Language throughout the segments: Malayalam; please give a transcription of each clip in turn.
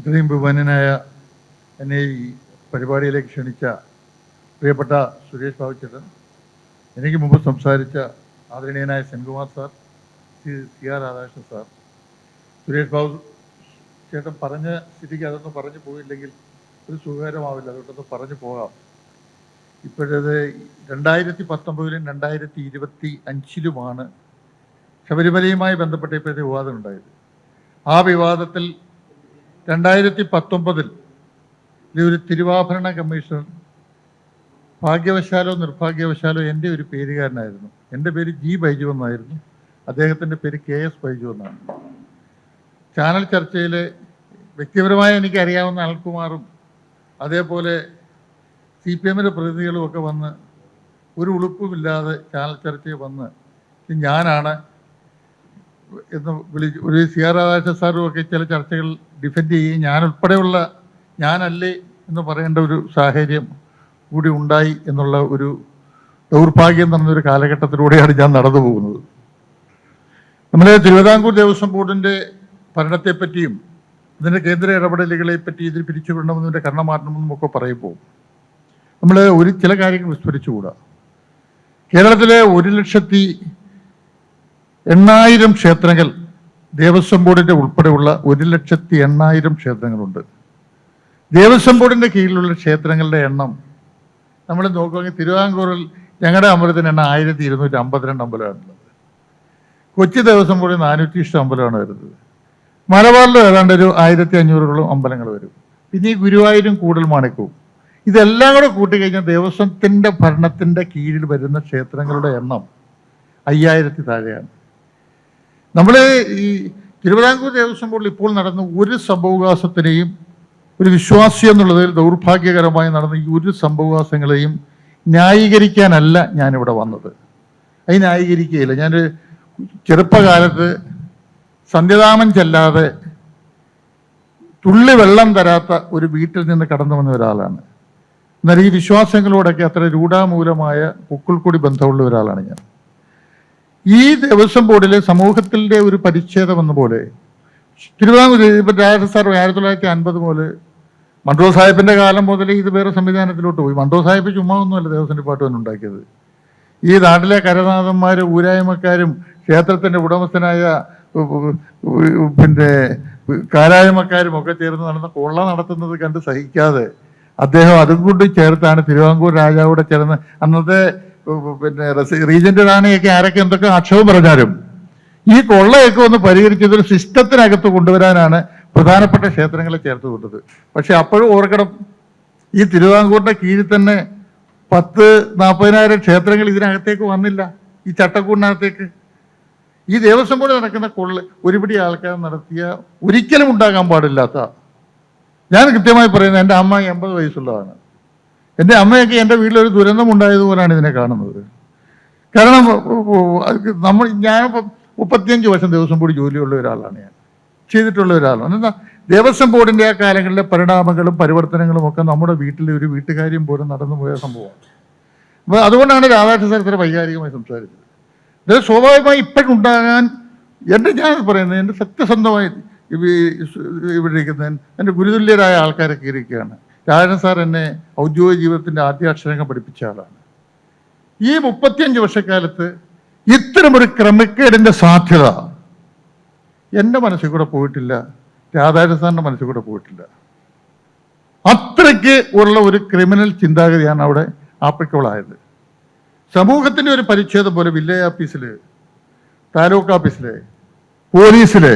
ഇത്രയും ബഹുമാനായ എന്നെ ഈ പരിപാടിയിലേക്ക് ക്ഷണിച്ച പ്രിയപ്പെട്ട സുരേഷ് ബാബു ചേട്ടൻ എനിക്ക് മുമ്പ് സംസാരിച്ച ആദരണീയനായ Senkumar sir C C R Radhakrishnan sir. Suresh Babu ചേട്ടൻ പറഞ്ഞ സ്ഥിതിക്ക് അതൊന്നും പറഞ്ഞു പോയില്ലെങ്കിൽ ഒരു സുഖകരമാവില്ല. അതുകൊണ്ടൊന്ന് പറഞ്ഞു പോകാം. ഇപ്പോഴത് രണ്ടായിരത്തി പത്തൊമ്പതിലും രണ്ടായിരത്തി ഇരുപത്തി അഞ്ചിലുമാണ് ശബരിമലയുമായി ബന്ധപ്പെട്ട ഇപ്പോഴത്തെ വിവാദം ഉണ്ടായത്. ആ വിവാദത്തിൽ രണ്ടായിരത്തി പത്തൊമ്പതിൽ ഒരു തിരുവാഭരണ കമ്മീഷണർ ഭാഗ്യവശാലോ നിർഭാഗ്യവശാലോ എന്റെ ഒരു പേരുകാരനായിരുന്നു. എന്റെ പേര് ജി ബൈജു എന്നായിരുന്നു. അദ്ദേഹത്തിന്റെ പേര് കെ എസ് ബൈജു എന്നാണ്. ചാനൽ ചർച്ചയിൽ വ്യക്തിപരമായി എനിക്കറിയാവുന്ന അൽകുമാറും അതേപോലെ സി പി എമ്മിന്റെ പ്രതിനിധികളും ഒക്കെ വന്ന് ഒരു ഉളുപ്പുമില്ലാതെ ചാനൽ ചർച്ചയിൽ വന്ന് ഞാനാണ് എന്ന് വിളി ഒരു സി ആർ രാധാകൃഷ്ണൻ സാറും ഒക്കെ ചില ചർച്ചകൾ ഡിഫെൻഡ് ചെയ്യുകയും ഞാൻ ഉൾപ്പെടെയുള്ള ഞാനല്ലേ എന്ന് പറയേണ്ട ഒരു സാഹചര്യം കൂടി ഉണ്ടായി എന്നുള്ള ഒരു ദൗർഭാഗ്യം നടന്നൊരു കാലഘട്ടത്തിലൂടെയാണ് ഞാൻ നടന്നു പോകുന്നത്. നമ്മുടെ തിരുവിതാംകൂർ ദേവസ്വം ബോർഡിന്റെ ഭരണത്തെപ്പറ്റിയും ഇതിന്റെ കേന്ദ്ര ഇടപെടലുകളെ പറ്റി ഇതിൽ പിരിച്ചുവിടണമെന്നതിന്റെ കരണം മാറ്റണമെന്നും ഒക്കെ പറയുമ്പോൾ നമ്മൾ ഒരു ചില കാര്യങ്ങൾ വിസ്മരിച്ചുകൂടാ. കേരളത്തിലെ ഒരു ലക്ഷത്തി എണ്ണായിരം ക്ഷേത്രങ്ങൾ ദേവസ്വം ബോർഡിന്റെ ഉൾപ്പെടെയുള്ള ഒരു ലക്ഷത്തി എണ്ണായിരം ക്ഷേത്രങ്ങളുണ്ട്. ദേവസ്വം ബോർഡിന്റെ കീഴിലുള്ള ക്ഷേത്രങ്ങളുടെ എണ്ണം നമ്മൾ നോക്കുകയാണെങ്കിൽ തിരുവിതാംകൂറിൽ ഞങ്ങളുടെ അമ്പലത്തിന് എണ്ണം ആയിരത്തി ഇരുന്നൂറ്റി അമ്പത്തിരണ്ട് അമ്പലമാണുള്ളത് കൊച്ചി ദേവസ്വം ബോർഡിൽ നാനൂറ്റി ഇഷ്ടം അമ്പലമാണ് വരുന്നത്. മലബാറിൽ ഏതാണ്ട് ഒരു ആയിരത്തി അഞ്ഞൂറോളം അമ്പലങ്ങൾ വരും. പിന്നെ ഈ ഗുരുവായൂരും കൂടൽ മാണിക്കവും. ഇതെല്ലാം കൂടെ കൂട്ടിക്കഴിഞ്ഞാൽ ദേവസ്വത്തിന്റെ ഭരണത്തിന്റെ കീഴിൽ വരുന്ന ക്ഷേത്രങ്ങളുടെ എണ്ണം അയ്യായിരത്തി താഴെയാണ്. നമ്മൾ ഈ തിരുവിതാംകൂർ ദേവസ്വം ബോർഡിൽ ഇപ്പോൾ നടന്ന ഒരു സംഭവവികാസത്തിനെയും ഒരു വിശ്വാസി എന്നുള്ളതിൽ ദൗർഭാഗ്യകരമായി നടന്ന ഈ ഒരു സംഭവവികാസങ്ങളെയും ന്യായീകരിക്കാനല്ല ഞാനിവിടെ വന്നത്. അത് ന്യായീകരിക്കുകയില്ല. ഞാൻ ചെറുപ്പകാലത്ത് സന്ധ്യതാമം ചെല്ലാതെ തുള്ളി വെള്ളം തരാത്ത ഒരു വീട്ടിൽ നിന്ന് കടന്നു വന്ന ഒരാളാണ്. എന്നാൽ ഈ വിശ്വാസങ്ങളോടൊക്കെ അത്ര രൂഢാമൂലമായ പൊക്കിൾക്കൊടി ബന്ധമുള്ള ഒരാളാണ് ഞാൻ. ഈ ദേവസ്വം ബോർഡിലെ സമൂഹത്തിന്റെ ഒരു പരിച്ഛേദം എന്ന പോലെ തിരുവിതാംകൂർ ഇപ്പം രാജ സാർ ആയിരത്തി തൊള്ളായിരത്തി അൻപത് മുതൽ മൺട്രോ സാഹിബിന്റെ കാലം മുതൽ ഇത് വേറെ സംവിധാനത്തിലോട്ട് പോയി. മൺട്രോ സാഹിബ് ചുമ്മാ ഒന്നുമല്ല ദേവസ്വം തന്നെ ഉണ്ടാക്കിയത്. ഈ നാട്ടിലെ കരനാഥന്മാരും ഊരായ്മക്കാരും ക്ഷേത്രത്തിന്റെ ഉടമസ്ഥനായ പിന്നെ കാരായ്മക്കാരും ഒക്കെ ചേർന്ന് നടന്ന കൊള്ള നടത്തുന്നത് കണ്ട് സഹിക്കാതെ അദ്ദേഹം അതും കൊണ്ട് ചേർത്താണ് തിരുവാങ്കൂർ രാജാവോടെ ചേർന്ന്. അന്നത്തെ പിന്നെ റീജന്റ് റാണിയൊക്കെ ആരൊക്കെ എന്തൊക്കെ ആക്ഷേപം പറഞ്ഞാലും ഈ കൊള്ളയൊക്കെ ഒന്ന് പരിഹരിച്ചത് ഒരു സിസ്റ്റത്തിനകത്ത് കൊണ്ടുവരാനാണ് പ്രധാനപ്പെട്ട ക്ഷേത്രങ്ങളെ ചേർത്ത് കൊണ്ടത് പക്ഷെ അപ്പോഴും ഓർക്കണം ഈ തിരുവിതാംകൂറിന്റെ കീഴിൽ തന്നെ പത്ത് നാൽപ്പതിനായിരം ക്ഷേത്രങ്ങൾ ഇതിനകത്തേക്ക് വന്നില്ല ഈ ചട്ടക്കൂടിനകത്തേക്ക്. ഈ ദേവസ്വം ബോർഡ് നടക്കുന്ന കൊള്ള ഒരുപിടി ആൾക്കാർ നടത്തിയ ഒരിക്കലും ഉണ്ടാകാൻ പാടില്ലാത്ത ഞാൻ കൃത്യമായി പറയുന്നത് എന്റെ അമ്മ എൺപത് വയസ്സുള്ളതാണ്. എന്റെ അമ്മയൊക്കെ എന്റെ വീട്ടിലൊരു ദുരന്തം ഉണ്ടായതുപോലാണ് ഇതിനെ കാണുന്നത്. കാരണം നമ്മൾ ഞാനിപ്പം മുപ്പത്തിയഞ്ച് വർഷം ദിവസം കൂടി ജോലിയുള്ള ഒരാളാണ് ഞാൻ. ചെയ്തിട്ടുള്ള ഒരാളാണ്. എന്താ ദേവസ്വം ബോർഡിന്റെ ആ കാലങ്ങളിലെ പരിണാമങ്ങളും പരിവർത്തനങ്ങളും ഒക്കെ നമ്മുടെ വീട്ടിലെ ഒരു വീട്ടുകാര്യം പോലും നടന്നു പോയ സംഭവമാണ്. അപ്പോൾ അതുകൊണ്ടാണ് രാധാകൃഷ്ണ വൈകാരികമായി സംസാരിച്ചത്. ഇത് സ്വാഭാവികമായി ഇപ്പോഴുണ്ടാകാൻ എന്റെ ഞാൻ പറയുന്നത് എന്റെ സത്യസന്ധമായി ഇവ- ഇവിടെ ഇരിക്കുന്ന എന്റെ ഗുരുതുല്യരായ ആൾക്കാരൊക്കെ ഇരിക്കുകയാണ്. രാജൻ സാർ എന്നെ ഔദ്യോഗിക ജീവിതത്തിന്റെ ആദ്യ അക്ഷരങ്ങൾ പഠിപ്പിച്ച ആളാണ്. ഈ മുപ്പത്തിയഞ്ച് വർഷക്കാലത്ത് ഇത്തരമൊരു ക്രമക്കേടിന്റെ സാധ്യത എന്റെ മനസ്സിൽ കൂടെ പോയിട്ടില്ല രാധാകൃഷ്ണ സാറിന്റെ മനസ്സിൽ കൂടെ പോയിട്ടില്ല. അത്രയ്ക്ക് ഉള്ള ഒരു ക്രിമിനൽ ചിന്താഗതിയാണ് അവിടെ ആപ്ലിക്കബിളായത്. സമൂഹത്തിന്റെ ഒരു പരിച്ഛേദം പോലെ വില്ലേജ് ഓഫീസിൽ താലൂക്ക് ഓഫീസിലെ പോലീസിലെ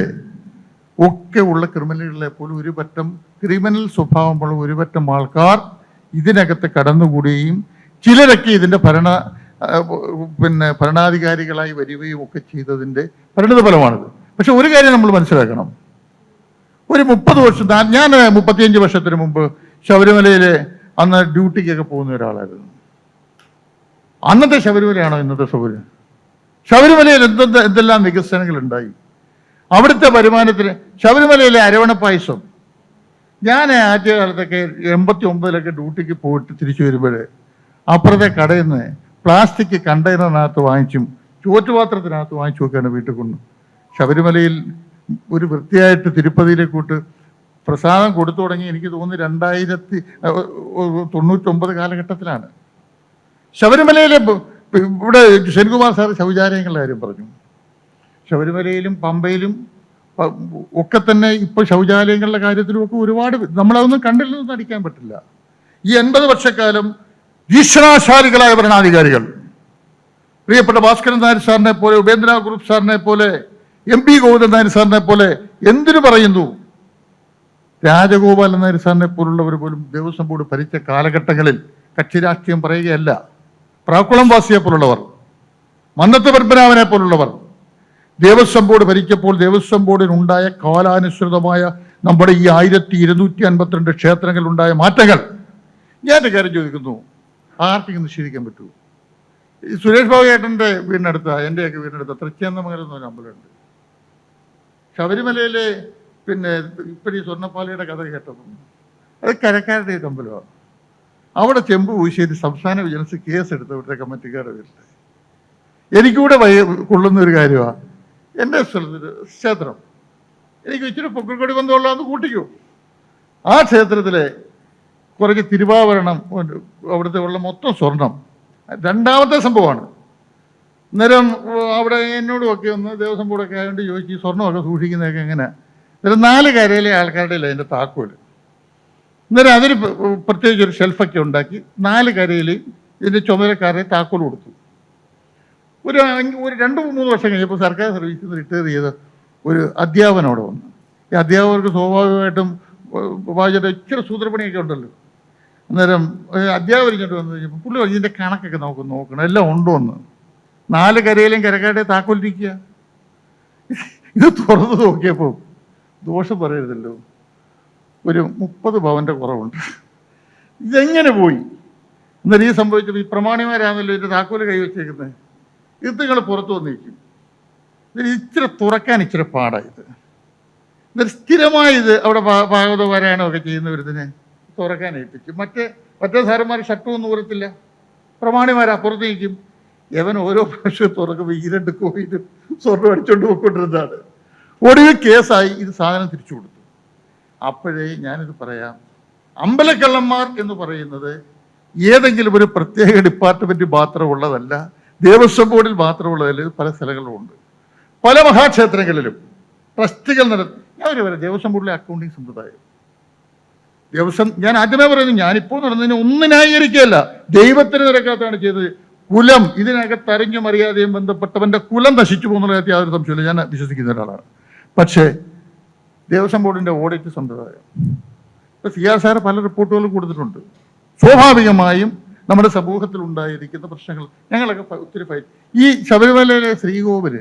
ഒക്കെ ഉള്ള ക്രിമിനലുകളെ പോലും ഒരു പറ്റം ക്രിമിനൽ സ്വഭാവമുള്ള ഒരു പറ്റം ആൾക്കാർ ഇതിനകത്ത് കടന്നുകൂടുകയും ചിലരൊക്കെ ഇതിന്റെ ഭരണ പിന്നെ ഭരണാധികാരികളായി വരികയും ഒക്കെ ചെയ്തതിന്റെ പരിണിത ഫലമാണിത് പക്ഷെ ഒരു കാര്യം നമ്മൾ മനസ്സിലാക്കണം. ഒരു മുപ്പത് വർഷം ഞാൻ- ഞാൻ മുപ്പത്തിയഞ്ച് വർഷത്തിന് മുമ്പ് ശബരിമലയിലെ അന്ന് ഡ്യൂട്ടിക്കൊക്കെ പോകുന്ന ഒരാളായിരുന്നു. അന്നത്തെ ശബരിമലയാണോ ഇന്നത്തെ ശബരിമല ശബരിമലയിൽ എന്തെന്ത് എന്തെല്ലാം വികസനങ്ങൾ ഉണ്ടായി അവിടുത്തെ വരുമാനത്തിന് ശബരിമലയിലെ അരവണ പായസം. ഞാൻ ആദ്യ കാലത്തൊക്കെ എൺപത്തി ഒമ്പതിലൊക്കെ ഡ്യൂട്ടിക്ക് പോയിട്ട് തിരിച്ചു വരുമ്പോൾ അപ്പുറത്തെ കടയിൽ നിന്ന് പ്ലാസ്റ്റിക് കണ്ടെയ്നറിനകത്ത് വാങ്ങിച്ചും ചുവറ്റുപാത്രത്തിനകത്ത് വാങ്ങിച്ചു നോക്കുകയാണ് വീട്ടിൽ കൊണ്ട് ശബരിമലയിൽ ഒരു വൃത്തിയായിട്ട് തിരുപ്പതിയിലെ കൂട്ട് പ്രസാദം കൊടുത്തു തുടങ്ങി എനിക്ക് തോന്നുന്നു രണ്ടായിരത്തി തൊണ്ണൂറ്റൊമ്പത് കാലഘട്ടത്തിലാണ്. ശബരിമലയിലെ ഇവിടെ ശനികുമാർ സാർ ശൗചാലയങ്ങളുടെ കാര്യം പറഞ്ഞു. ശബരിമലയിലും പമ്പയിലും ഒക്കെ തന്നെ ഇപ്പോൾ ശൗചാലയങ്ങളുടെ കാര്യത്തിലും ഒക്കെ ഒരുപാട് നമ്മളതൊന്നും കണ്ടില്ലെന്ന് നടിക്കാൻ പറ്റില്ല. ഈ എൺപത് വർഷക്കാലം ഭീഷണാശാലികളായ ഭരണാധികാരികൾ പ്രിയപ്പെട്ട ഭാസ്കരൻ നായർ സാറിനെ പോലെ ഉപേന്ദ്ര ഗ്രൂപ്പ് സാറിനെ പോലെ എം പി ഗോവിന്ദൻ നായർ സാറിനെ പോലെ എന്തിനു പറയുന്നു? രാജഗോപാലൻ നായർ സാറിനെ പോലുള്ളവർ പോലും ദേവസ്വം ബോർഡ് ഭരിച്ച കാലഘട്ടങ്ങളിൽ കക്ഷി രാഷ്ട്രീയം പറയുകയല്ല. പ്രാക്കുളം വാസിയെ പോലുള്ളവർ മന്നത്ത് പത്മനാഭനെ പോലുള്ളവർ ദേവസ്വം ബോർഡ് ഭരിച്ചപ്പോൾ ദേവസ്വം ബോർഡിനുണ്ടായ കാലാനുസൃതമായ നമ്മുടെ ഈ ആയിരത്തി ഇരുന്നൂറ്റി അൻപത്തിരണ്ട് ക്ഷേത്രങ്ങളിൽ ഉണ്ടായ മാറ്റങ്ങൾ ഞാൻ എന്റെ കാര്യം ചോദിക്കുന്നു. ആർക്കും നിഷേധിക്കാൻ പറ്റുമോ? സുരേഷ് ബാബു ഏട്ടന്റെ വീടിനടുത്ത എന്റെയൊക്കെ വീടിനടുത്ത തൃച്ചേന്നമംഗലം എന്ന് പറഞ്ഞ അമ്പലമുണ്ട്. ശബരിമലയിലെ പിന്നെ ഇപ്പം ഈ സ്വർണപ്പാലയുടെ കഥ കേട്ടതും അത് കരക്കാരുടെ ഒരു അമ്പലമാണ്. അവിടെ ചെമ്പ് പൂശ്ശേരി സംസ്ഥാന വിജിലൻസ് കേസ് എടുത്ത ഇവിടുത്തെ കമ്മിറ്റിക്കാരുടെ പേരിൽ എനിക്കൂടെ കൊള്ളുന്ന ഒരു കാര്യമാണ്. എന്റെ സ്ഥലത്തൊരു ക്ഷേത്രം. എനിക്ക് ഇച്ചിരി പൊക്കിൾക്കൊടി ബന്ധമുള്ളതെന്ന് കൂട്ടിക്കോ. ആ ക്ഷേത്രത്തിലെ കുറച്ച് തിരുവാഭരണം. അവിടുത്തെ ഉള്ള മൊത്തം സ്വർണം. രണ്ടാമത്തെ സംഭവമാണ്. അന്നേരം അവിടെ എന്നോടുമൊക്കെ ഒന്ന് ദേവസ്വം ബോർഡൊക്കെ ആയതുകൊണ്ട് ചോദിച്ചു ഈ സ്വർണമൊക്കെ സൂക്ഷിക്കുന്നതൊക്കെ എങ്ങനെ? അന്നേരം നാല് കരയിലെ ആൾക്കാരുടെ ഇല്ല അതിന്റെ താക്കോൽ. അന്നേരം അതിന് പ്രത്യേകിച്ച് ഒരു ഷെൽഫൊക്കെ ഉണ്ടാക്കി നാല് കരയിൽ ഇതിന്റെ ചുമതലക്കാരെ താക്കോൽ കൊടുത്തു. ഒരു ഒരു രണ്ട് മൂന്ന് വർഷം കഴിഞ്ഞപ്പോൾ സർക്കാർ സർവീസിൽ നിന്ന് റിട്ടയർ ചെയ്ത ഒരു അധ്യാപനം അവിടെ വന്നു. ഈ അധ്യാപകർക്ക് സ്വാഭാവികമായിട്ടും വായിച്ചിട്ട് ഇച്ചിരി സൂത്രപ്പണിയൊക്കെ ഉണ്ടല്ലോ. അന്നേരം അധ്യാപകർ ഇങ്ങോട്ട് വന്നു കഴിഞ്ഞപ്പോൾ പുള്ളി പറഞ്ഞു ഇതിന്റെ കണക്കൊക്കെ നമുക്ക് നോക്കണം എല്ലാം ഉണ്ടോ എന്ന്. നാല് കരയിലും കരക്കാട്ടെ താക്കോലിരിക്കുക. ഇത് തുറന്നു നോക്കിയപ്പോൾ ദോഷം പറയരുതല്ലോ. ഒരു മുപ്പത് പവന്റെ കുറവുണ്ട്. ഇതെങ്ങനെ പോയി? എന്നാലും ഈ സംഭവിച്ചത് ഈ പ്രമാണിമാരാണല്ലോ ഇതിന്റെ താക്കോൽ കൈവച്ചേക്കുന്നത്. ഇത് നിങ്ങൾ പുറത്തു വന്നിരിക്കും ഇച്ചിരി തുറക്കാൻ ഇച്ചിരി പാടാണ് ഇത്. എന്നിട്ട് സ്ഥിരമായി ഇത് അവിടെ ഭാഗവത പാരായണം ഒക്കെ ചെയ്യുന്നവരിതിനെ തുറക്കാൻ ഏൽപ്പിക്കും. മറ്റേ മറ്റേ സാറന്മാർ ഷർട്ടൊന്നും ഊരത്തില്ല. പ്രമാണിമാരാ പുറത്ത് നിൽക്കും. യവൻ ഓരോ പ്രാവശ്യം തുറക്കുമ്പോൾ ഈ രണ്ട് കോയിലും സ്വർണം അടിച്ചുകൊണ്ട് പോയിക്കൊണ്ടിരുന്നതാണ്. ഒടുവിൽ കേസായി ഇത് സാധനം തിരിച്ചു കൊടുത്തു. അപ്പോഴേ ഞാനിത് പറയാം. അമ്പലക്കള്ളന്മാർ എന്ന് പറയുന്നത് ഏതെങ്കിലും ഒരു പ്രത്യേക ഡിപ്പാർട്ട്മെന്റ് മാത്രമുള്ളതല്ല ദേവസ്വം ബോർഡിൽ മാത്രമുള്ളതല്ല ഇത് പല സ്ഥലങ്ങളിലും ഉണ്ട് പല മഹാക്ഷേത്രങ്ങളിലും ട്രസ്റ്റുകൾ നടത്തി ഞാൻ ഒരു പറയാം ദേവസ്വം ബോർഡിലെ അക്കൗണ്ടിങ് സമ്പ്രദായം. ദേവസ്വം ഞാൻ ആദ്യമേ പറയുന്നു ഞാനിപ്പോൾ നടന്നതിന് ഒന്നും ന്യായീകരിക്കുകയല്ല. ദൈവത്തിന് നിരക്കാത്താണ് ചെയ്തത്. കുലം ഇതിനകത്ത് അറിഞ്ഞു മറിയാതെയും ബന്ധപ്പെട്ടവന്റെ കുലം നശിച്ചു പോകുന്നുള്ള യാതൊരു സംശയമില്ല ഞാൻ വിശ്വസിക്കുന്ന ഒരാളാണ്. പക്ഷേ ദേവസ്വം ബോർഡിന്റെ ഓഡിറ്റ് സമ്പ്രദായം. ഇപ്പൊ സി ആർ സാറ് പല റിപ്പോർട്ടുകളും കൊടുത്തിട്ടുണ്ട്. സ്വാഭാവികമായും നമ്മുടെ സമൂഹത്തിൽ ഉണ്ടായിരിക്കുന്ന പ്രശ്നങ്ങൾ. ഞങ്ങളൊക്കെ ഒത്തിരി ഫൈറ്റ് ഈ ശബരിമലയിലെ ശ്രീകോവിൽ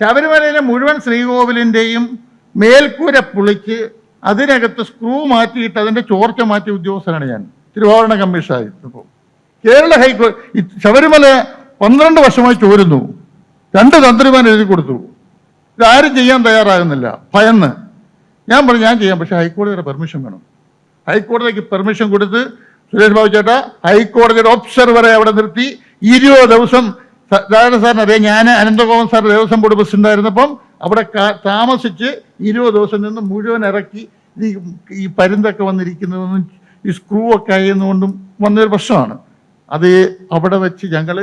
ശബരിമലയിലെ മുഴുവൻ ശ്രീകോവിലിന്റെയും മേൽക്കൂര പുളിച്ച് അതിനകത്ത് സ്ക്രൂ മാറ്റിയിട്ട് അതിന്റെ ചോർച്ച മാറ്റിയ ഉദ്യോഗസ്ഥനാണ് ഞാൻ. തിരുവാഭരണ കമ്മീഷനായിരുന്നപ്പോൾ കേരള ഹൈക്കോടതി ശബരിമല പന്ത്രണ്ട് വർഷമായി ചോരുന്നു. രണ്ട് തന്ത്രിമാർ എഴുതി കൊടുത്തു. ഇതാരും ചെയ്യാൻ തയ്യാറാകുന്നില്ല. ഭയന്ന്. ഞാൻ പറഞ്ഞു ഞാൻ ചെയ്യാം. പക്ഷേ ഹൈക്കോടതിയുടെ പെർമിഷൻ വേണം. ഹൈക്കോടതിക്ക് പെർമിഷൻ കൊടുത്ത് സുരേഷ് ബാബു ചേട്ടാ ഹൈക്കോടതിയുടെ ഒബ്സർവറെ അവിടെ നിർത്തി ഇരുപത് ദിവസം സാധാരണ ധാരണ സാറിന് അറിയാം ഞാൻ അനന്തഗോപൻ സാർ ദേവസ്വം ബോർഡ് പ്രസിഡന്റായിരുന്നപ്പം അവിടെ താമസിച്ച് ഇരുപത് ദിവസം നിന്ന് മുഴുവൻ ഇറക്കി ഈ ഈ പരുന്തൊക്കെ വന്നിരിക്കുന്നതെന്നും ഈ സ്ക്രൂ ഒക്കെ ആയിരുന്നുകൊണ്ടും വന്നൊരു പ്രശ്നമാണ്. അത് അവിടെ വെച്ച് ഞങ്ങൾ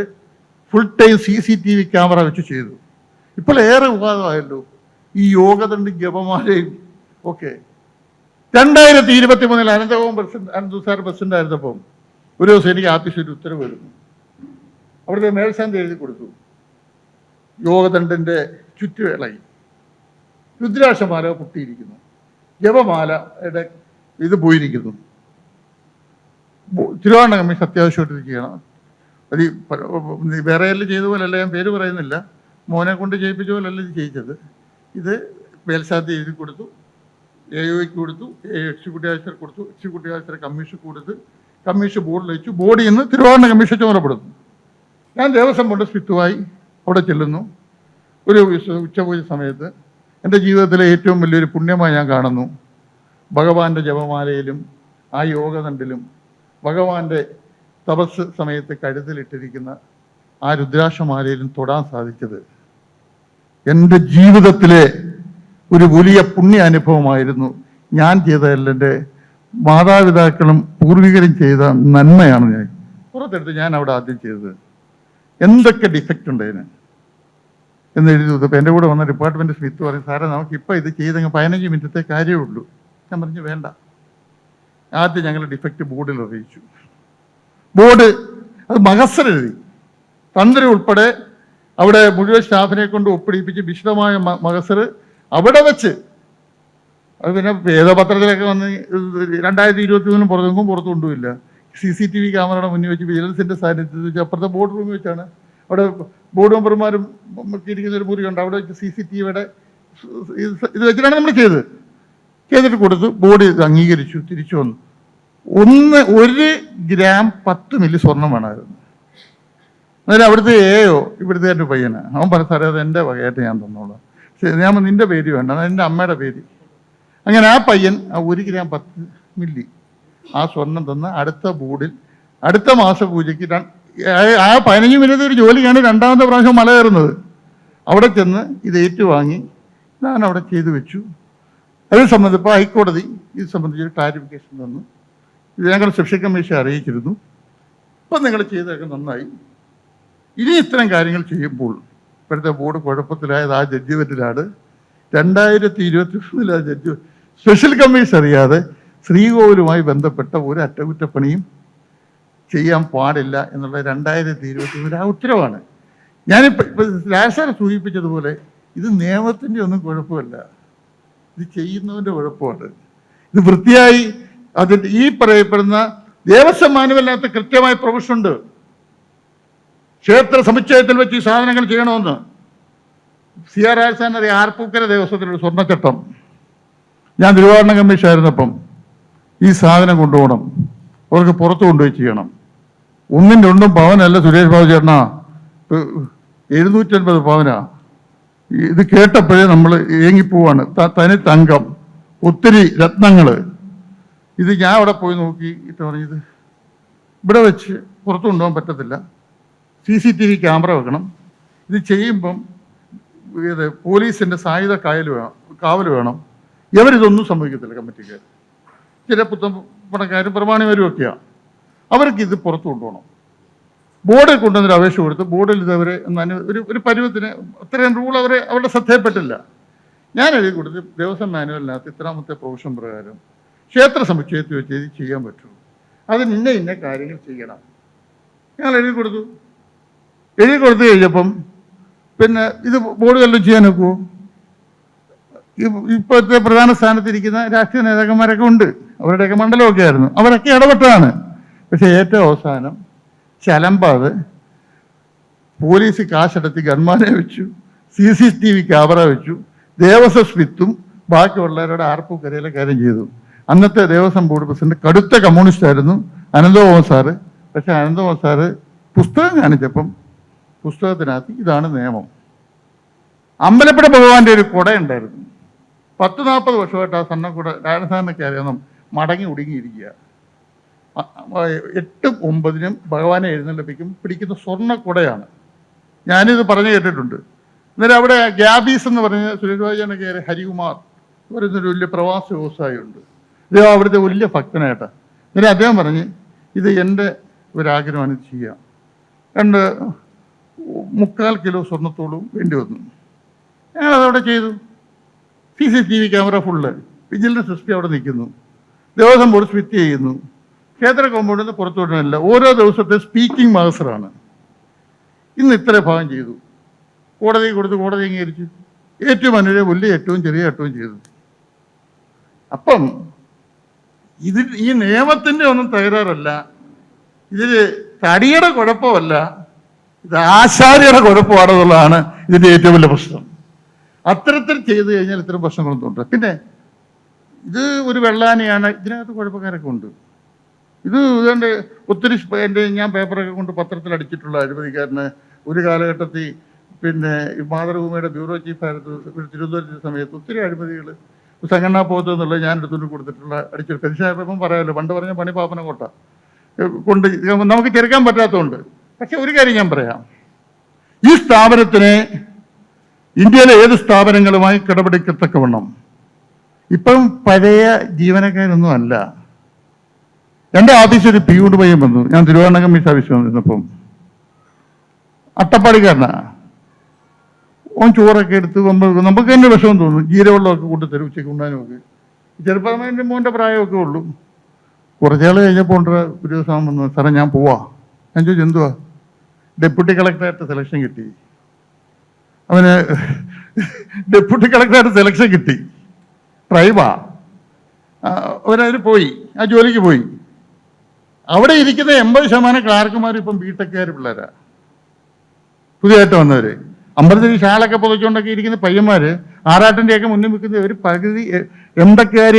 full time C C TV V camera വെച്ച് ചെയ്തു. ഇപ്പോൾ ഏറെ വിവാദമായല്ലോ. ഈ യോഗതണ്ടും ജപമാലയും ഒക്കെ രണ്ടായിരത്തി ഇരുപത്തി മൂന്നിൽ അനന്തകവും പ്രസിഡന്റ് അനന്തു സാർ പ്രസിഡന്റ് ആയിരുന്നപ്പം ഒരു ദിവസം എനിക്ക് ആഫീസിൽ ഒരു ഉത്തരവ് വരുന്നു. അവിടുത്തെ മേൽശാന്തി എഴുതി കൊടുത്തു. യോഗദണ്ഡന്റെ ചുറ്റുവേളയിൽ രുദ്രാക്ഷമാല പൊട്ടിയിരിക്കുന്നു. ജപമാലയുടെ ഇത് പോയിരിക്കുന്നു. തിരുവണ്ണ കമ്മീഷൻ അത്യാവശ്യമായിട്ടിരിക്കുകയാണ് അത് വേറെ എല്ലാം ചെയ്ത പോലല്ല ഞാൻ പേര് പറയുന്നില്ല. മോനെ കൊണ്ട് ചെയ്യിപ്പിച്ച പോലല്ല ഇത് ചെയ്യിച്ചത്. ഇത് മേൽശാന്തി എഴുതി കൊടുത്തു. എ ഒക്ക് കൊടുത്തു എക്സിക്യൂട്ടീവ് ഓഫീസർ കൊടുത്തു എക്സിക്യൂട്ടീവ് ഓഫീസർ കമ്മീഷൻ കൊടുത്ത് കമ്മീഷൻ ബോർഡിൽ വെച്ചു. ബോർഡിൽ നിന്ന് തിരുവാഭരണ കമ്മീഷൻ ചുമതലപ്പെടുത്തുന്നു. ഞാൻ ദേവസ്വം കൊണ്ട് സ്പിത്തുമായി അവിടെ ചെല്ലുന്നു. ഒരു ഉച്ച- ഉച്ചപൂജ സമയത്ത് എന്റെ ജീവിതത്തിലെ ഏറ്റവും വലിയൊരു പുണ്യമായി ഞാൻ കാണുന്നു. ഭഗവാന്റെ ജപമാലയിലും ആ യോഗദണ്ഡിലും ഭഗവാന്റെ തപസ് സമയത്ത് കരുതലിട്ടിരിക്കുന്ന ആ രുദ്രാക്ഷമാലയിലും തൊടാൻ സാധിച്ചത് എന്റെ ജീവിതത്തിലെ ഒരു വലിയ പുണ്യ അനുഭവമായിരുന്നു ഞാൻ ചെയ്തതല്ല എന്റെ മാതാപിതാക്കളും പൂർവികരും ചെയ്ത നന്മയാണ് ഞാൻ. പുറത്തെടുത്ത് ഞാൻ അവിടെ ആദ്യം ചെയ്തത്. എന്തൊക്കെ ഡിഫക്റ്റ് ഉണ്ട് അതിന്? എന്ന് എഴുതി കൊടുത്തപ്പോൾ എന്റെ കൂടെ വന്ന ഡിപ്പാർട്ട്മെന്റ് സ്മിത്ത് പറയും സാറേ നമുക്ക് ഇപ്പോൾ ഇത് ചെയ്തെങ്കിൽ പതിനഞ്ച് മിനിറ്റത്തെ കാര്യമേ ഉള്ളൂ. ഞാൻ പറഞ്ഞു വേണ്ട. ആദ്യം ഞങ്ങൾ ഡിഫക്റ്റ് ബോർഡിൽ അറിയിച്ചു. ബോർഡ് അത് മഹസർ എഴുതി. തന്ത്രി ഉൾപ്പെടെ അവിടെ മുഴുവൻ സ്റ്റാഫിനെ കൊണ്ട് ഒപ്പിടിപ്പിച്ച് വിശദമായ മഹസർ അവിടെ വെച്ച്. അത് പിന്നെ വേദപത്രത്തിലൊക്കെ വന്ന് രണ്ടായിരത്തി ഇരുപത്തി മൂന്നും പുറത്തെങ്കും പുറത്തു സി സി ടി വി ക്യാമറയുടെ മുന്നിൽ വെച്ച് വിജിലൻസിന്റെ സാന്നിധ്യത്തിൽ വെച്ച് അപ്പുറത്തെ ബോർഡ് റൂമിൽ വെച്ചാണ്. അവിടെ ബോർഡ് മെമ്പർമാരും ഇരിക്കുന്ന ഒരു മുറിയുണ്ട് അവിടെ വെച്ച് സി സി ടി വിയുടെ ഇത് വെച്ചിട്ടാണ് നമ്മൾ ചെയ്തത്. ചെയ്തിട്ട് കൊടുത്ത് ബോർഡ് അംഗീകരിച്ചു തിരിച്ചു വന്നു. ഒന്ന് ഒരു ഗ്രാം പത്ത് മില്ലി സ്വർണം വേണമായിരുന്നു. എന്നാലും അവിടുത്തെ ഏയോ ഇവിടുത്തെ എന്റെ പയ്യനാണ്. അവൻ പറഞ്ഞ സാറേ അത് എന്റെ വകയായിട്ട് ഞാൻ തന്നോളാം. ഞാൻ നിന്റെ പേര് വേണ്ട എന്റെ അമ്മയുടെ പേര്. അങ്ങനെ ആ പയ്യൻ ഒരു ഗ്രാം പത്ത് മില്ലി ആ സ്വർണം തന്ന് അടുത്ത ബോർഡിൽ അടുത്ത മാസ പൂജയ്ക്ക് ആ- പതിനഞ്ച് മിനിറ്റ് ഒരു ജോലിയാണ് രണ്ടാമത്തെ പ്രാവശ്യം മല കയറുന്നത്. അവിടെ ചെന്ന് ഇത് ഏറ്റുവാങ്ങി ഞാൻ അവിടെ ചെയ്തു വെച്ചു. അത് ഇപ്പോൾ ഹൈക്കോടതി ഇത് സംബന്ധിച്ച് ക്ലാരിഫിക്കേഷൻ തന്നു. ഇത് ഞങ്ങൾ ശിക്ഷ കമ്മീഷൻ അറിയിച്ചിരുന്നു. ഇപ്പം നിങ്ങൾ ചെയ്തതൊക്കെ നന്നായി. ഇനി ഇത്തരം കാര്യങ്ങൾ ചെയ്യുമ്പോൾ ഇപ്പോഴത്തെ ബോർഡ് കുഴപ്പത്തിലായത് ആ ജഡ്ജ്മെന്റിലാണ് രണ്ടായിരത്തി ഇരുപത്തി മൂന്നിൽ ആ ജഡ്ജ് സ്പെഷ്യൽ കമ്മീഷൻ അറിയാതെ ശ്രീകോവിലുമായി ബന്ധപ്പെട്ട ഒരു അറ്റകുറ്റപ്പണിയും ചെയ്യാൻ പാടില്ല എന്നുള്ള രണ്ടായിരത്തി ഇരുപത്തി മൂന്നിൽ ആ ഉത്തരവാണ്. ഞാനിപ്പോൾ രാജസാർ സൂചിപ്പിച്ചതുപോലെ ഇത് നിയമത്തിന്റെ ഒന്നും കുഴപ്പമല്ല. ഇത് ചെയ്യുന്നവന്റെ കുഴപ്പമാണ്. ഇത് വൃത്തിയായി അതിന്റെ ഈ പറയപ്പെടുന്ന ദേവസ്വം മാനുവല്ലാത്ത കൃത്യമായ പ്രൊഫഷൻ ഉണ്ട് ക്ഷേത്ര സമുച്ചയത്തിൽ വെച്ച് ഈ സാധനങ്ങൾ ചെയ്യണമെന്ന് സി ആർ രാജസ്ഥാൻ അറിയാം. ആർപ്പൂക്കര ദേവസ്വത്തിലൊരു സ്വർണച്ചട്ടം. ഞാൻ തിരുവാരണ കമ്മീഷൻ ആയിരുന്നപ്പം ഈ സാധനം കൊണ്ടുപോകണം. അവർക്ക് പുറത്ത് കൊണ്ടുപോയി ചെയ്യണം. ഒന്നും രണ്ടും പവനല്ല സുരേഷ് ബാബു ചേട്ടനാ. എഴുന്നൂറ്റൻപത് പവനാ. ഇത് കേട്ടപ്പോഴേ നമ്മൾ ഏങ്ങിപ്പോവാണ്. തനി തങ്കം. ഒത്തിരി രത്നങ്ങൾ ഇത് ഞാൻ അവിടെ പോയി നോക്കി. ഇട്ട് പറഞ്ഞത് ഇവിടെ വെച്ച് പുറത്തു കൊണ്ടുപോകാൻ പറ്റത്തില്ല. C C T V camera വെക്കണം. ഇത് ചെയ്യുമ്പം ഇത് പോലീസിന്റെ സായുധ കായൽ വേണം കാവൽ വേണം. ഇവരിതൊന്നും സംഭവിക്കത്തില്ല കമ്മിറ്റിക്കാർ ചില പുത്തം പണക്കാരും പ്രമാണിമാരും ഒക്കെയാണ് അവർക്ക് ഇത് പുറത്തു കൊണ്ടുപോകണം. ബോർഡിൽ കൊണ്ടുവന്നൊരു അപേക്ഷ കൊടുത്ത് ബോർഡിൽ ഇത് അവരെ ഒരു ഒരു പരുവത്തിന് അത്രയും റൂൾ അവരെ അവരുടെ ശ്രദ്ധയിൽപ്പെട്ടില്ല. ഞാൻ എഴുതി കൊടുത്ത് ദേവസ്വം മാനുവലിനകത്ത് ഇത്രാമത്തെ പ്രൊവിഷൻ പ്രകാരം ക്ഷേത്ര സമുച്ചയത്തിൽ വെച്ച് ഇത് ചെയ്യാൻ പറ്റുള്ളൂ. അതിന് ഇന്ന ഇന്ന കാര്യങ്ങൾ ചെയ്യണം. ഞങ്ങൾ എഴുതി കൊടുത്തു. എഴുതി കൊടുത്തു കഴിഞ്ഞപ്പം പിന്നെ ഇത് ബോർഡ് വല്ലതും ചെയ്യാൻ നോക്കുമോ ഇപ്പോഴത്തെ പ്രധാന സ്ഥാനത്തിരിക്കുന്ന രാഷ്ട്രീയ നേതാക്കന്മാരൊക്കെ ഉണ്ട്. അവരുടെയൊക്കെ മണ്ഡലമൊക്കെ ആയിരുന്നു. അവരൊക്കെ ഇടപെട്ടതാണ് പക്ഷേ ഏറ്റവും അവസാനം ചലമ്പാത് പോലീസ് കാശെടുത്ത് ഗൺമാനെ വെച്ചു C C T V camera വെച്ചു ദേവസ്വം സ്മിത്തും ബാക്കിയുള്ളവരുടെ ആർപ്പൂക്കരയിലെ കാര്യം ചെയ്തു. അന്നത്തെ ദേവസ്വം ബോർഡ് പ്രസിഡന്റ് കടുത്ത കമ്മ്യൂണിസ്റ്റ് ആയിരുന്നു അനന്തമോഹൻ സാറ് പക്ഷെ അനന്തമോഹൻ സാറ് പുസ്തകം കാണിച്ചപ്പം പുസ്തകത്തിനകത്ത് ഇതാണ് നിയമം. അമ്പലപ്പുഴ ഭഗവാന്റെ ഒരു കുട ഉണ്ടായിരുന്നു. പത്ത് നാൽപ്പത് വർഷമായിട്ട് ആ സ്വർണ കുട രാജസ്ഥാനൊക്കെ അറിയാം മടങ്ങി ഒടുങ്ങിയിരിക്കുക എട്ടും ഒമ്പതിനും ഭഗവാനെ എഴുന്നള്ളിപ്പിക്കും പിടിക്കുന്ന സ്വർണ കുടയാണ്. ഞാനിത് പറഞ്ഞു കേട്ടിട്ടുണ്ട്. അന്നേരം അവിടെ ഗ്യാബീസ് എന്ന് പറഞ്ഞ സുരേഷ് ബാബുജാണ് കയറി ഹരികുമാർ പറയുന്നൊരു വലിയ പ്രവാസ വ്യവസായിയുണ്ട്. അദ്ദേഹം അവിടുത്തെ വലിയ ഭക്തനായിട്ടാ. അന്നേരം അദ്ദേഹം പറഞ്ഞ് ഇത് എന്റെ ഒരാഗ്രഹമാണ് ചെയ്യുക ചെയ്യാം രണ്ട് മുക്കാൽ കിലോ സ്വർണത്തോളും വേണ്ടി വന്നു. ഞങ്ങളതവിടെ ചെയ്തു. C C T V camera full. Vigilance S P അവിടെ നിൽക്കുന്നു. ദേവസ്വം ബോർഡ് സ്വിറ്റ് ചെയ്യുന്നു. ക്ഷേത്ര കോമ്പൗണ്ടിൽ നിന്ന് പുറത്തു ഓരോ ദിവസത്തെ സ്പീക്കിംഗ് മാസ്റ്ററാണ് ഇന്ന് ഇത്ര ഭാഗം ചെയ്തു. കോടതി കൊടുത്ത് കോടതി അംഗീകരിച്ചു. ഏറ്റവും അനുരെ വലിയ ഏറ്റവും ചെറിയ ഏറ്റവും ചെയ്തു. അപ്പം ഇതിൽ ഈ നിയമത്തിന്റെ ഒന്നും തകരാറല്ല. ഇതിൽ തടിയുടെ കുഴപ്പമല്ല. ഇത് ആശാരിയുടെ കുഴപ്പമാണെന്നുള്ളതാണ് ഇതിന്റെ ഏറ്റവും വലിയ പ്രശ്നം. അത്തരത്തിൽ ചെയ്തു കഴിഞ്ഞാൽ ഇത്തരം പ്രശ്നങ്ങളൊന്നും ഉണ്ട് പിന്നെ ഇത് ഒരു വെള്ളാനയാണ് ഇതിനകത്ത് കുഴപ്പക്കാരൊക്കെ ഉണ്ട്. ഇത് ഇതുകൊണ്ട് ഒത്തിരി എന്റെ ഞാൻ പേപ്പറൊക്കെ കൊണ്ട് പത്രത്തിൽ അടിച്ചിട്ടുള്ള അഴിമതിക്കാരന് ഒരു കാലഘട്ടത്തിൽ പിന്നെ മാതൃഭൂമിയുടെ ബ്യൂറോ ചീഫായിരുന്നു തിരുവനന്തപുരത്തെ സമയത്ത് ഒത്തിരി അഴിമതികൾ സംഘടനാ പോകത്ത് എന്നുള്ളത് ഞാൻ എടുത്തുകൊണ്ട് കൊടുത്തിട്ടുള്ള അടിച്ചിട്ട് പെൻഷനായപ്പം പറയാമല്ലോ പണ്ട് പറഞ്ഞ പണി പാപ്പന കോട്ട കൊണ്ട് നമുക്ക് ചെറുക്കാൻ പറ്റാത്തതുകൊണ്ട്. പക്ഷെ ഒരു കാര്യം ഞാൻ പറയാം. ഈ സ്ഥാപനത്തിന് ഇന്ത്യയിലെ ഏത് സ്ഥാപനങ്ങളുമായി കിടപിടിക്കത്തക്കവണ്ണം ഇപ്പം പഴയ ജീവനക്കാരൊന്നും അല്ല. എന്റെ ഓഫീസിൽ ഒരു പിയൂട് പയ്യൻ വന്നു. ഞാൻ തിരുവനന്തപുരം കമ്മീഷൻ ആഫീസിൽ വന്നിരുന്നപ്പം. അട്ടപ്പാടിക്കാരനാ. ഓൻ ചോറൊക്കെ എടുത്ത് നമ്മൾ നമുക്ക് തന്നെ വിഷമം തോന്നും. ജീരവെള്ളമൊക്കെ കൊണ്ട് തരും ഉച്ചയ്ക്ക് ഉണ്ണാനുമൊക്കെ. ചെറുപ്പം മോന്റെ പ്രായമൊക്കെ ഉള്ളൂ. കുറച്ചാൾ കഴിഞ്ഞപ്പോൾ ഒരു ദിവസം വന്നു സാറേ ഞാൻ പോവാ. ഞാൻ ചോദിച്ചു എന്തുവാ? ഡെപ്യൂട്ടി കളക്ടറായിട്ട് സെലക്ഷൻ കിട്ടി. അവന് ഡെപ്യൂട്ടി കളക്ടറായിട്ട് സെലക്ഷൻ കിട്ടി. ട്രൈബാ ആ, അവനതിന് പോയി. ആ ജോലിക്ക് പോയി. അവിടെ ഇരിക്കുന്ന എൺപത് ശതമാനം ക്ലാർക്കുമാർ ഇപ്പം ബിടെക്കാർ പിള്ളേരാ. പുതിയതായിട്ട് വന്നവർ അമ്പലത്തിൽ ഷാളൊക്കെ പുതച്ചുകൊണ്ടൊക്കെ ഇരിക്കുന്ന പയ്യന്മാർ ആറാട്ടിന്റെയൊക്കെ മുന്നിൽ നിൽക്കുന്ന ഒരു പകുതി എം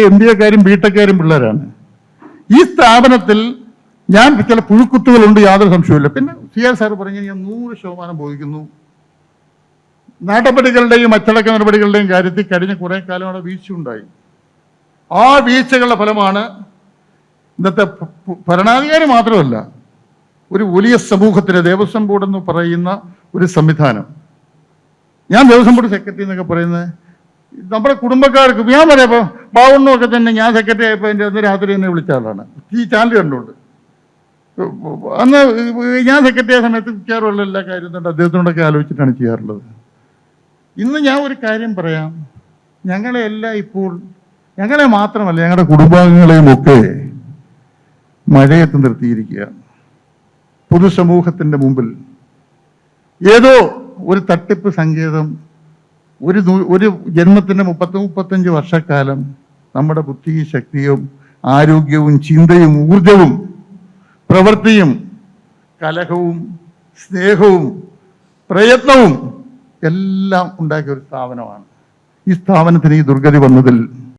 എം ബി എക്കാരും ബിടെക്കാരും പിള്ളേരാണ്. ഈ സ്ഥാപനത്തിൽ ഞാൻ ചില പുഴുക്കുത്തുകളുണ്ട് യാതൊരു സംശയമില്ല പിന്നെ സി ആർ സാർ പറഞ്ഞു ഞാൻ നൂറ് ശതമാനം ബോധിക്കുന്നു. നടപടികളുടെയും അച്ചടക്ക നടപടികളുടെയും കാര്യത്തിൽ കഴിഞ്ഞ കുറെ കാലം അവിടെ വീഴ്ചയുണ്ടായി ആ വീഴ്ചകളുടെ ഫലമാണ് ഇന്നത്തെ ഭരണാധികാരി മാത്രമല്ല ഒരു വലിയ സമൂഹത്തിന് ദേവസ്വം ബോർഡ് എന്ന് പറയുന്ന ഒരു സംവിധാനം. ഞാൻ ദേവസ്വം ബോർഡ് സെക്രട്ടറി എന്നൊക്കെ പറയുന്നത് നമ്മുടെ കുടുംബക്കാർക്ക് ഞാൻ പറയാം ബാവുണ്ണൊക്കെ തന്നെ ഞാൻ സെക്രട്ടറി ആയപ്പോൾ എന്റെ അന്ന് രാത്രി എന്നെ വിളിച്ച ആളാണ്. ഈ ചാനൽ കണ്ടുകൊണ്ട്. അന്ന് ഞാൻ സെക്രട്ടറി ആയ സമയത്ത് മിക്കവാറുള്ള എല്ലാ കാര്യവും തന്നെ അദ്ദേഹത്തിനോടൊക്കെ ആലോചിച്ചിട്ടാണ് ചെയ്യാറുള്ളത്. ഇന്ന് ഞാൻ ഒരു കാര്യം പറയാം. ഞങ്ങളെ എല്ലാം ഇപ്പോൾ ഞങ്ങളെ മാത്രമല്ല ഞങ്ങളുടെ കുടുംബാംഗങ്ങളെയും ഒക്കെ മഴയത്ത് നിർത്തിയിരിക്കുക. പൊതുസമൂഹത്തിന്റെ മുമ്പിൽ ഏതോ ഒരു തട്ടിപ്പ് സങ്കേതം ഒരു ഒരു ജന്മത്തിന്റെ മുപ്പത്തി മുപ്പത്തഞ്ച് വർഷക്കാലം നമ്മുടെ ബുദ്ധിയും ശക്തിയും ആരോഗ്യവും ചിന്തയും ഊർജവും പ്രവൃത്തിയും കലഹവും സ്നേഹവും പ്രയത്നവും എല്ലാം ഉണ്ടാക്കിയ ഒരു സ്ഥാപനമാണ്. ഈ സ്ഥാപനത്തിന് ഈ ദുർഗതി വന്നതിൽ